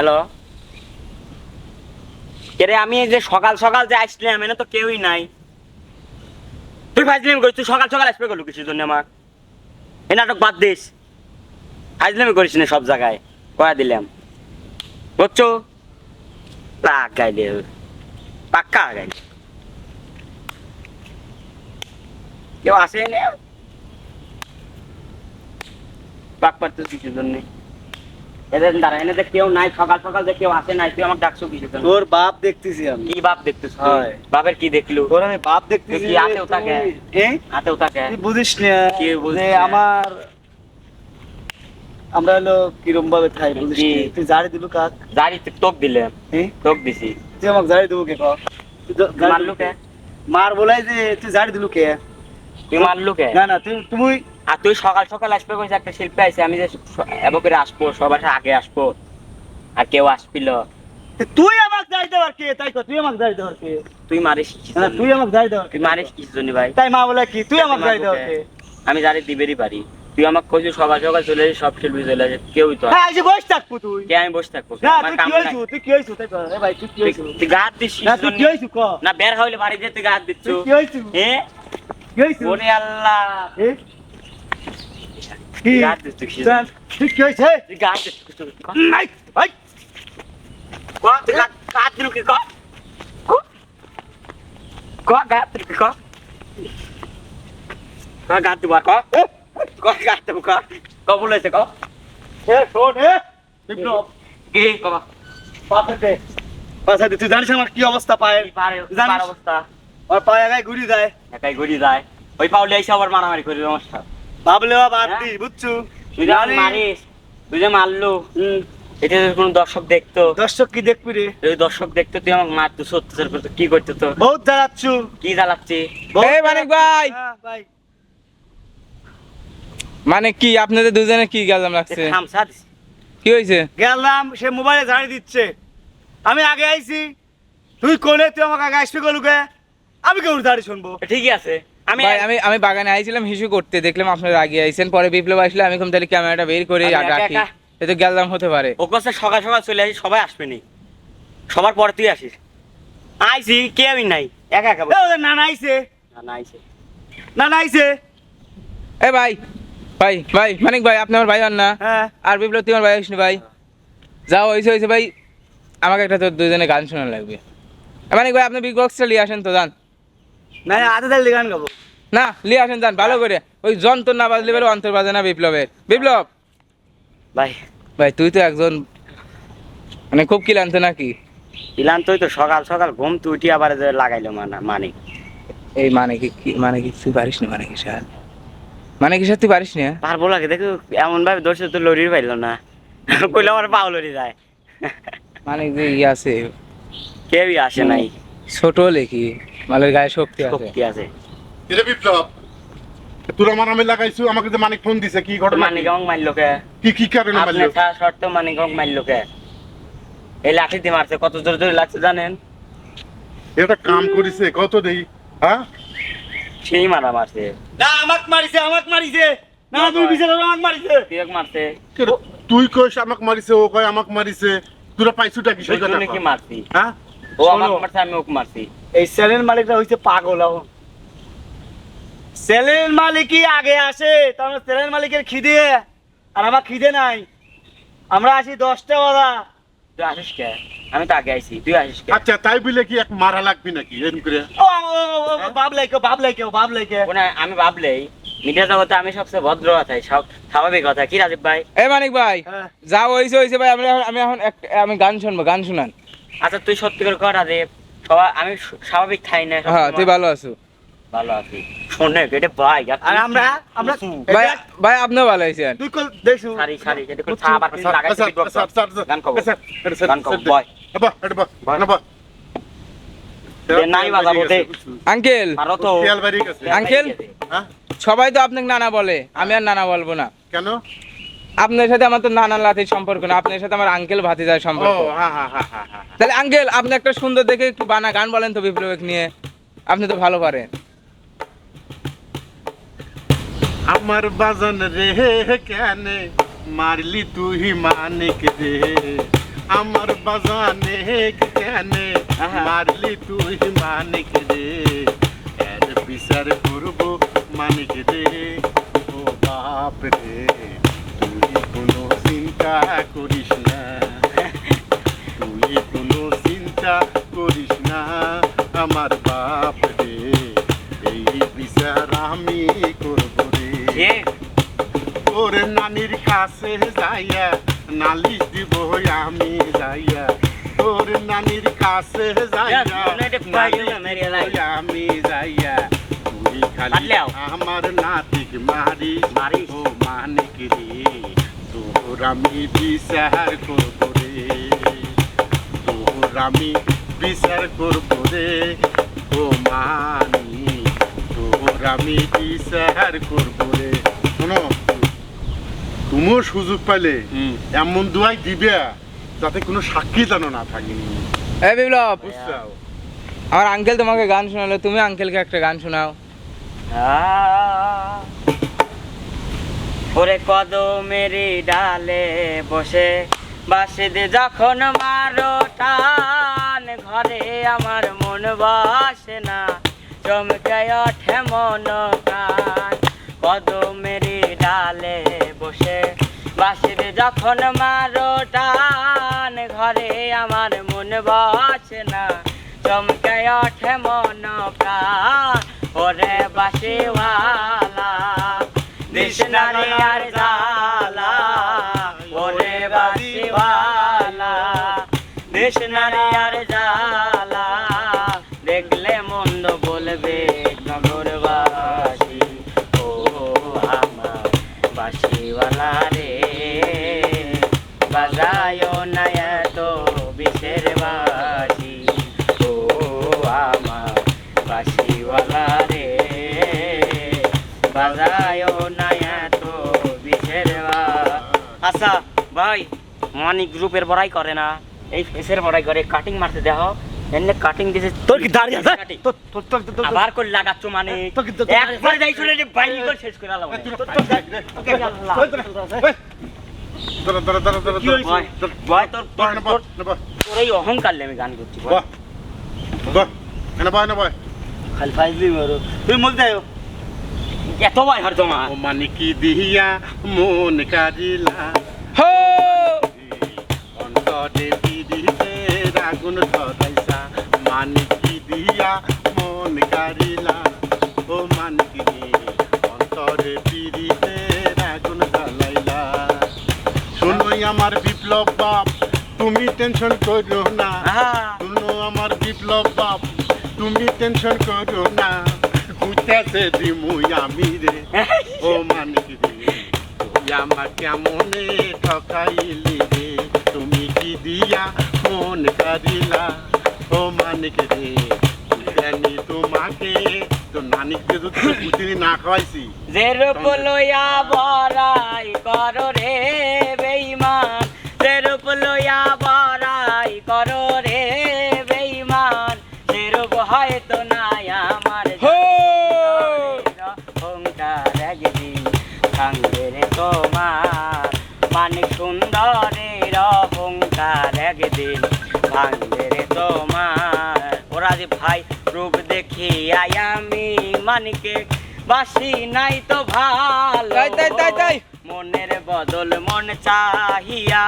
Hello? রে আমি এই যে সকাল সকাল যে আসলাম এনে তো কেউই নাই। তুই ফাইজলামি করিস, তুই সকাল সকাল আসবে গেল কিছুর জন্য আমার এই নাটক বাদ দিস। ফাইজলামি করিস না সব জায়গায়, কয়া দিলাম। বুঝছ? পাক গাইলে পাক্কা গাইলে কেউ আসে পাক পারতো কিছুর জন্য। এদের দাঁড়া এনে যে কেউ নাই সকাল সকাল যে কেউ আসে নাই তুই আমাকে ডাকছো কিছুর তোর বাপ দেখতেছি আমি। কি বাপ দেখতেছ বাপের কি দেখলু? তোর আমি বাপ দেখতেছি কি আতেও থাকে? এ হাতেও তুই বুঝিস না কি বুঝিস আমার আমরা হলো কিরম ভাবে খাই বুঝিস তুই জারি দিলু কাক? জারি তোক দিলে। এ? তোক দিছি। তুই আমাকে জারি দেবো কে? মারলু মার বলাই যে তুই জারি দিলু কে? তুই মারলু কে? না না তুই তুই আর তুই সকাল সকাল আসবে কইছে একটা শিল্পী আছে আমি যে এবার করে আসব সবার আগে আসব আর কেউ আসবিল। তুই আমাকে জারি দেওয়ার কে? তাই তুই আমাকে জারি দেওয়ার কে? তুই মারিস না তুই আমাকে জারি দেওয়ার কে? তুই মারিস কি জন্য ভাই? তাই মা বলে কি তুই আমাকে জারি দেওয়ার কে? আমি জারি দিবেরই পারি। তুই আমাকে কইছিস সকাল সকাল চলে আসিস সব শিল্পী চলে আসে কেউই তো হ্যাঁ এই বস থাকব তুই। কে আমি বসে থাকব? না তুই কি। হইছু তুই কি হইছু তাই কর ভাই তুই কি হইছু তুই- গাত দিস না তুই কি হইছু ক না বের হইলে বাড়ি দিয়ে তুই গাত দিচ্ছ। তুই কি হইছু হ্যাঁ কি হইছু ওরে আল্লাহ? কি কি তুই জানিস আমার কি অবস্থা পায় কি পারে জানিস? অবস্থা আমার পায়ে গায়ে ঘুরি যায় একাই গড়ি যায় ওই পাউলে এসে আবার মারামারি করি নমস্কার বাদ হ্যাঁ? দিস বুঝছু? তুই যে আমাকে মারিস তুই যে মারলু এটা যদি কোনো দর্শক দেখতো। দর্শক কি দেখবি রে? যদি দর্শক দেখতো তুই আমাকে অত্যাচার করতো কি করতো তো বহুত জ্বালাচ্ছু। কি জ্বালাচ্ছি? বহুত এই মানিক ভাই! হ্যাঁ, ভাই। মানে কি আপনাদের দুজনে কি গাজাম লাগছে? খামসা কি হয়েছে গেলাম সে মোবাইলে ঝাড়ি দিচ্ছে। আমি আগে আইছি। তুই কোনে তুই আমাকে আগে আসবি গলুকে আমি কেউ ঝাড়ি শুনব? ঠিকই আছে। আমি আমি আমি বাগানে আইছিলাম হিসু করতে। দেখলাম আপনারা আগে আইছেন। পরে বিপ্লব আসলে আমি কম তাহলে ক্যামেরাটা বের করে আমি রাখি। একা। গেলাম হতে পারে। ও কাছে সকাল সকাল চলে আসি সবাই আসবে নি। সবার পরে তুই আসিস। আইসি কেউই নাই। একা একা ওদের নানা আইছে। না, না আইসে নানা আইছে। এ ভাই। ভাই ভাই মানিক ভাই আপনি আমার ভাই হন না? হ্যাঁ। আর বিপ্লব তুই আমার ভাই হইস ভাই? যাও হয়েছে হয়েছে ভাই। আমাকে একটা তোর দুজনে গান শোনা লাগবে। মানিক ভাই আপনি বিগ বক্সটা নিয়ে আসেন তো যান। না আধা দালি গান গাবো। না নিয়ে আসেন যান ভালো করে। ওই যন্ত্র না বাজলে বেরো অন্তর বাজে না বিপ্লবের। বিপ্লব! ভাই। ভাই তুই তো একজন মানে খুব কিলান্ত নাকি? ইলান তো সকাল সকাল ঘুম তুই উঠি আবার লাগাইলো মানা মানে এই মানে কি মানে কি তুই পারিস না মানে কি স্যার মানে কি তুই পারিস না পারব লাগে দেখো এমন ভাবে দোষে তো লড়ির পাইলো না। কইলে আমার পাও লড়ি যায়। মানে যে ই আছে। কেউই আসে নাই। ছোট লেখি মালের গায়ে শক্তি আছে। শক্তি আছে। এটা বিপ্লব। তোর আমার নামে লাগাইছু আমাকে যে মানিক ফোন দিছে কি ঘটনা মানিক আমাকে মারলো কে কি কি কারণে আপনি মারলো শর্ত মানিক আমাকে মারলো কে এই লাঠি দিয়ে মারছে কত জোরে জোরে লাগছে জানেন? এটা কাম করিছে কত দেই? হ্যাঁ সেই মারা মারছে। না আমাক মারিছে আমাক মারিছে। না তুই বিচার আমাক মারিছে। তিলক মারছে? তুই কইস আমাক মারিছে ও কয় আমাক মারিছে। তোরা পাইছুটা কি? সেই কথা কি। মারছি? হ্যাঁ ও। আমাকে মারছে আমি ওকে মারছি। এই সেলের মালিকরা হইছে পাগল এখন সেলের মালিকই আগে আসে তার মানে সেলের মালিকের খিদে আর আমার খিদে নাই। আমরা আসি দশটা বাজা তুই আসিস কে? আমি তো আগে আইছি তুই আসিস কে? আচ্ছা তাই বলে কি এক মারা লাগবি নাকি এরকম করে? ও ও, বাপ লাইকে বাপ লাইকে বাপ লাইকে কোন আমি ভাবলেই মিডিয়া জগতে আমি সবচেয়ে ভদ্র কথাই সব স্বাভাবিক কথা কি রাজীব ভাই? এ মানিক ভাই হ্যাঁ। যা হয়েছে হয়েছে ভাই আমি এখন আমি এখন এক- আমি গান শুনব গান শুনান। আচ্ছা তুই সত্যি করে কর রাজীব। সবাই আমি স্বাভাবিক খাই না হ্যাঁ তুই ভালো আছো। ভালো আছি। শোনে এটা ভাই আর আমরা আমরা ভাই ভাই আপনিও ভালো আছেন। তুই কল দেখছু। সারি সারি এটা চা আবার কিছু লাগাইছে আচ্ছা, আচ্ছা, আচ্ছা, গান গান বয় বাহ, এটা বাহ, বয়। না। আঙ্কেল। আঙ্কেল? হ্যাঁ? সবাই তো আপনাকে নানা বলে। আমি আর নানা বলব না। কেন? আপনার সাথে আমার তো নানা লাতির সম্পর্ক না আপনার সাথে আমার আঙ্কেল ভাতিজার সম্পর্ক। হ্যাঁ হ্যাঁ হ্যাঁ তাহলে আঙ্কেল আপনি একটা সুন্দর দেখে একটু বানা গান বলেন তো বিপ্লবেক নিয়ে। আপনি তো ভালো পারেন। আমার বাজন রে কেন? মারলি তুই মানিক রে। আমার বাজানে কেনে। মারলি তুই মানিক রে। এর বিচার করব মানিক রে। ও বাপ রে, তুই কোনো চিন্তা করিস না। আমি যাইয়া তুই খালি আমার নাতিক মারিস মারিস? ও মানিক রে তোর আমি বিচার করব রে তোর আমি বিচার করব রে ও মানি তোর আমি বিচার করব রে শোনো তুমিও সুযোগ পাইলে এমন দুয়াই দিবে যাতে কোনো সাক্ষী যেন না থাকে এই বিপ্লব আমার আঙ্কেল তোমাকে গান শোনালো তুমি আঙ্কেলকে একটা গান শোনাও। ওরে কদমের ডালে বসে বাসে দে যখন মারো টান ঘরে আমার মন বসে না চমকে ওঠে মন প্রাণ। কদমের ডালে বসে বাসে দে যখন মারো টান ঘরে আমার মন বসে না। চমকে ওঠে মন ওরে বাসিওয়ালা আর জালা ওরে বাসিওয়ালা কৃষ্ণারে আর জালা দেখলে মন্দ বলবে নগরবাসী, ও আমার বাসিওয়ালা রে। বাজায় না মানিক গ্রুপের বড়াই করে না এই ফেসের বড়াই করে কাটিং মারতে দেখো এমনি কাটিং দিছে তোর কি দাঁড়িয়ে আছে। তোর তোর তোর আবার করে লাগাচ্ছ মানে কি- একবার যাই শুনে বাইরে করে শেষ করে আলাম তোরা তোরা তোরা তোরা কি হয়েছে? ভাই তোর তোর তোর তোর এই অহংকার আমি গান করছি। বাহ বাহ এনে বয় না বয় খালি ফাইজলি মারো তুই বলতে আয়ো এত ভয় হর তোমার ও মানিকি দিহিয়া মন কারিলা আগুন ধরাইছা মানিকি দিয়া মন কারিলা ও মানিকি অন্তরে পিড়িতে আগুন জ্বালাইলা। শুনোই আমার বিপ্লব বাপ তুমি টেনশন করো না। শুনো আমার বিপ্লব বাপ তুমি টেনশন করো না। বুঝতেছে দিমুই আমি রে। ও মানিক আমার কেমনে ঠকাইলি রে। তুমি কি দিয়া মন কারিলা ও মানিক রে জানি তোমাকে তো নানিককে যদি পুতিনি না খাওয়াইছি। যে রূপ লইয়া বড়াই করো রে বেইমান যে রূপ লইয়া বড়াই করো রে বেইমান সে রূপ হয়তো নাই আমার হো! অহংকার একদিন ভাঙবে রে তোমার। মানে সুন্দরের অহংকার একদিন ভাঙবে রে তোমার? ওরা যে ভাই রূপ দেখি আই আমি মানিকে বাসি নাই তো ভালো। তাই, তাই, তাই, তাই। মনের বদল মন চাহিয়া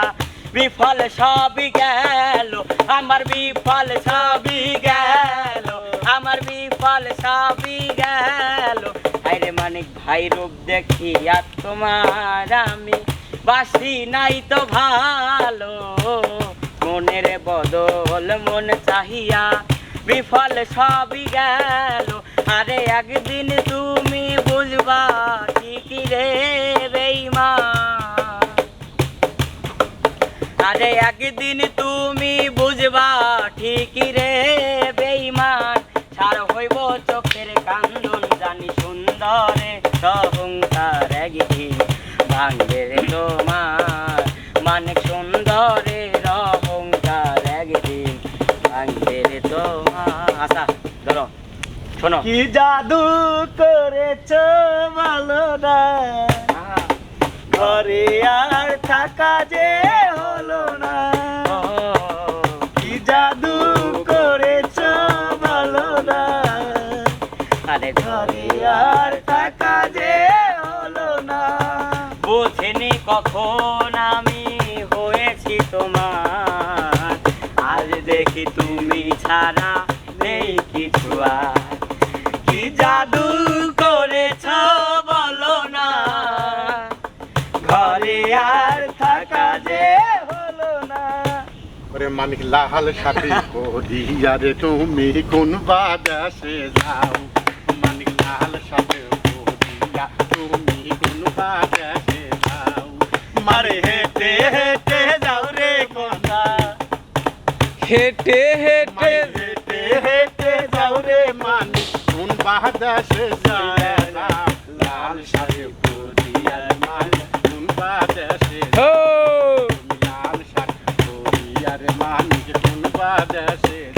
বিফল সবই গেল আমার বিফল সবই গেল আমার বিফল সবই গেল। আরে মানিক ভাই রূপ দেখিয়া তোমার আমি বাসি নাই তো ভালো। মনের বদল মন চাহিয়া বিফল সবই গেল। আরে একদিন তুমি বুঝবা ঠিকই রে বেইমা আরে একদিন তুমি বুঝবা ঠিকই রে বেইমান ছাড় হইব চোখের কান্দন জানি সুন্দরে অহংকার একদিন ভাঙবে রে তোমার। মানে সুন্দরে অহংকার একদিন ভাঙবে রে তোমার। আচ্ছা ধরো শোনো। কি জাদু করেছ ভালো না ঘরে আর থাকা যে মানিক লাল সাথে করিয়া রে তুমি কোন বাদাসে যাও? মানিক লাল সাথে করিয়া তুমি কোন বাদাসে যাও? মারে হেঁটে হেঁটে যাও রে কোনা হেঁটে হেঁটে হেঁটে হেঁটে যাও রে মানিক কোন বাদাসে যাও? লাল সাথে করিয়া মানিক কোন বাদাসে ও লাল